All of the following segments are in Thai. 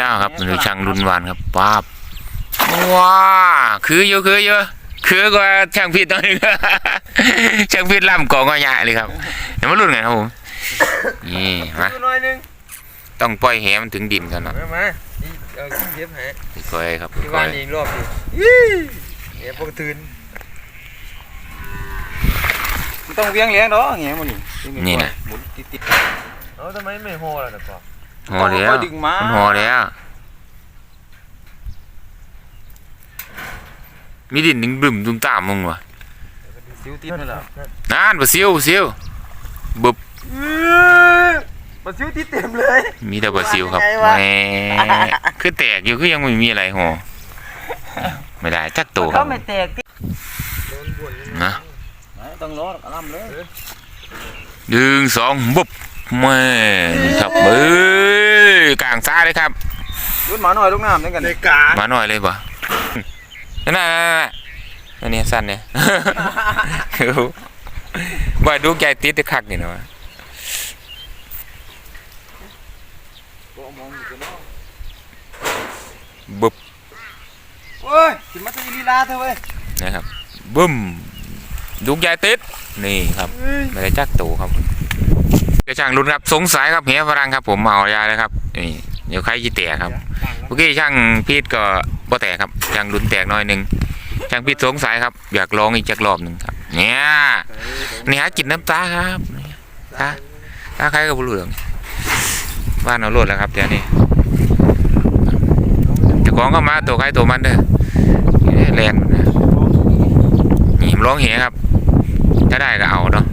อ้าวครับนี่ช่างรุ่นวานครับป้าบว้าคืออยู่คืออยู่คือกว่าช่างพิษตอนนี้ช่างพิษล่ำกองก็ใหญ่เลยครับเดี๋ยวมารุ่นกันครับผมนี่มาดูหน่อยหนึงต้องปล่อยแหมันถึงดินกันเนาะมามานี่เอาขี้เย็บให้ค่อยๆครับที่ค่บ้าอนยอีกรอบดิยี่เย็บปกตื่นมันต้องเวียงเลี้ยงเนาะอย่างเงี้ยมันนี่ๆนี่นะหมุนติดๆเอาทำไมไม่โหล่ะนะพ่อ หอแล้วค่อยดึงมามันหอแล้ว มีดินดึงบึมตุ้มตามมึงวะซิวติดนั่นแหละนั่นบ่ซิวบ่ซิวบึบมาซิวติดเต็มเลย มีแต่บ่ซิวครับว่าแหยังไงวะมคือแตกอยู่คือยังไม่มีอะไรหอไม่ได้จักตัวคก็รับไม่แตกตินะต้องรอดล่ำเลยหนึ่งสองบุบแม่นี่ครับเอ้ยกลางซ้าย เลยครับรุ่นหมาหน่อยลูกน้ำด้วยกันเลยกามาหน่อยเลยบ่นั่นน่ะนั่นน่ะอันนี้สั้นเนี่ยบ่ดูใหญ่ติดคักนี่เนาะบึบโอ้ยถึงมาตีลีลาเธอเว้ยนะครับบึ้มลูกใหญ่ติดนี่ครับไม่ได้จักตูครับกระช่างรุ่นครับสงสัยครับเฮียฝรั่งครับ ผมเมายาเลยครับนี่ เดี๋ยวใครจีแตกครับเมื่อกี้ช่างพีทก็บ่แตกครับช่างรุนแตกน้อยหนึ่งช่างพีทสงสัยครับ อยากลองอีกจักรอบหนึ่งครับ เนี่ยนี่หากินน้ำตาครับตาตาใครก็บรู้เรื่องบ้านเอาโลดแล้วครับเดี๋ยวนี้จ้าของก็มาตัวใครตัวมันเด้อแลนนี่ร้องเหี้ครับถ้าได้ก็เอาเนาะ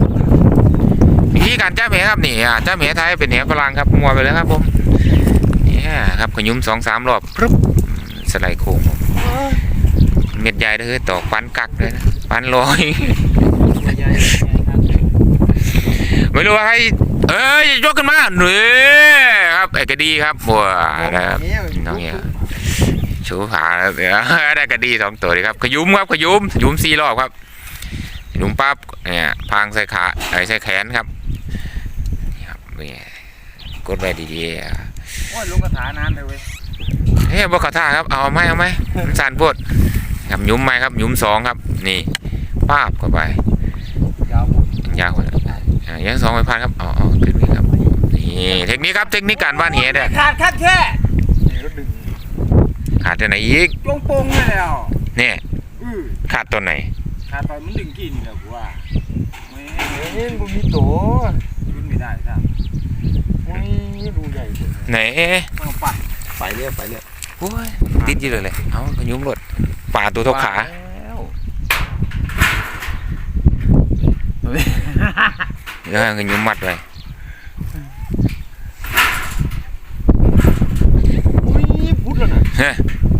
วิธีการจ้าเหมครับนี่อ่าจ้าเหมไทยเป็นเหมฝรั่งครับมัวไปเลยครับผม นี่ครับขยุ้มสองสามรอบปึ๊บสไลด์โค้งผมเม็ดใหญ่เลยตอกปันกักเลยนะปันลอย ไม่รู้ว่าใครเอ้ยยกขึ้นมาเนื้ครับไอ้กระดีครับบัวนะครับน้องเนี่ยชูผาแล้วเดี๋ยวได้กระดีสองตัวเลยครับขยุ้มครับขยุ้มขยุ้มสี่รอบครับขยุ้มปั๊บเนี่ยพางใส่ขาไอ้ใส่แขนครับนี่ครับนี่กดไปดีๆอะ โอ้ยลุงกระถานานเลยเว้ยเฮ้ยบอกขอท่าครับเอาไหมเอาไหมมันสั่นโพดครับยุ้มไหมครับยุ้มสองครับ นี่ป้าบเข้าไปยาวหมดยาวเลยอะยังสองไม่พลาดครับอ๋ออ๋อขึ้นนี่ครับนี่เทคนิคครับเทคนิคการว่านเหี้ยเด้อขาดคัดแค่นี่ก็ดึงขาดตัวไหนอีกจงโปงเลยแล้วเนี่ยอือขาดตัวไหนขาดไปมันดึงกี่นี่แหละกูว่าไม่เห็นบุมีโตรุ่น ไม่ได้ครับโอ้ยดูใหญ่สุดไหนต้องไปไปเรื่อยไปเรื่อยโอ้ยติดอยี่เลยเลยเอาขยุ้มรถป่าตัวเท่าขาแล้วแล้วให้ขยุ้มมัดไว้อุ้ยพุดแล้วนะเฮ้ย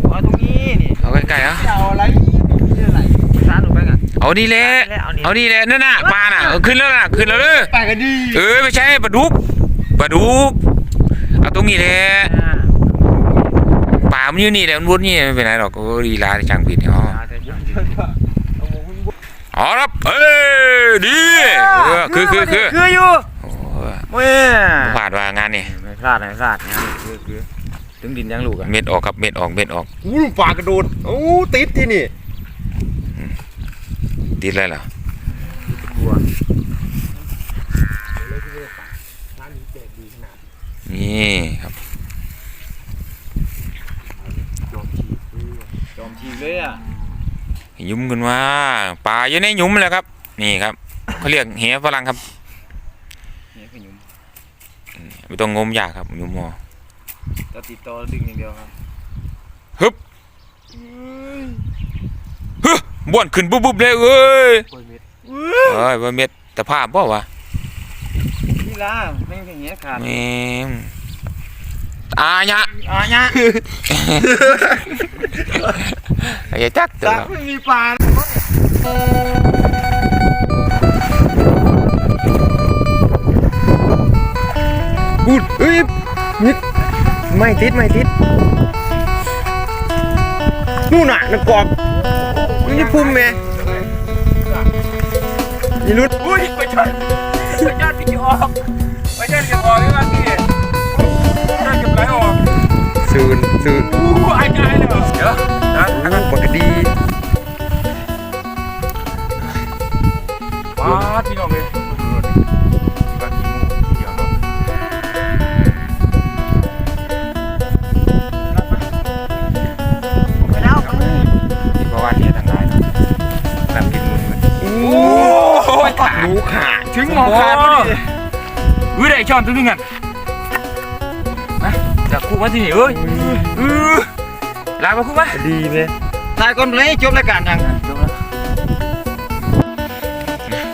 เอาตรงนี้นี่เอาใกล้ๆเอาจะ เอานี่แหละเอานี่แหละนั่นน่ะปลาน่ะเอาขึ้นแล้วน่ะขึ้นแล้วเด้อไปกันดีเออไม่ใช่ปลาดุกปลาดุกเอาตรงนี้แหละป่ามันอยู่นี่แหละมันวนนี่ไม่เป็นไรหรอกโอ้ดีลาที่ช่างผิดเนี่ยอ๋ออ๋อครับเอ้ยดีเออคือคือคือคืออยู่โอ้ยเว้ยผ่านว่างานนี่ไม่พลาดไม่พลาดงานคือคือถึงดินยังลูกอะเม็ดออกครับเม็ดออกเม็ดออกอู้ปากกระโดดโอ้ติดที่นี่ ติดอะไรเหรอกลัวนี่ครับจอมทีเลยอะยุ้มกันว่าปลาอยู่ในยุ้มเลยครับ นี่ครับเขาเรียกเหียฝรั่งครับนี่ขยุมไม่ต้องงมยากครับยุ้มหมอจะติดต่อดึงอย่างเดียวครับฮึบฮึ บ้วนขึ้นปุ๊บปุ๊บเลยเอ้ยโอ้ยเม็ดเอ้ยว่าเม็ดแต่ภาพบ่วะนี่ล่ะไม่เป็นอย่างเงี้ยขาดแม่งอาญะอะเนี่ยไอ้จักตัวตักไม่มีปลาพูดเอ้ยนิดไม่ติดไม่ติดนู่นน่ะนักกอก นี่พุ่มแม่ยีรุดอุ้ยไปชันไปชันพี่ออกไปชันเก็บออกใช่ไหมพี่ชันเก็บไหลออกศูนย์ศูนย์อู้ไอ้ไงเลยเดี๋ยวนะโอ้ ขาดพอดีอุ้ยได้ช้อนตัวนึงกันนะจากคู่มาที่นี่เอ้ยเออลามาคู่มาดีไหมถ่ายก่อนเลยจบรายการยังจบแล้ว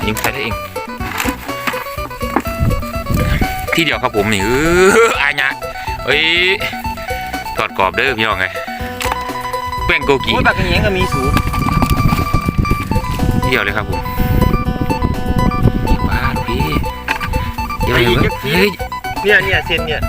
ยิงใช้ได้เอง ที่เดียวครับผมนี่เอออายะเอ้ยกอดกรอบเด้อพี่น้องไงแป้งโกกีโอ้ยปากกระเงี้ยงก็มีสูงที่เดียวเลยครับผม เดี๋ยวเดี๋ยวเฮ้ย เนี่ยเนี่ยเส้นเนี่ย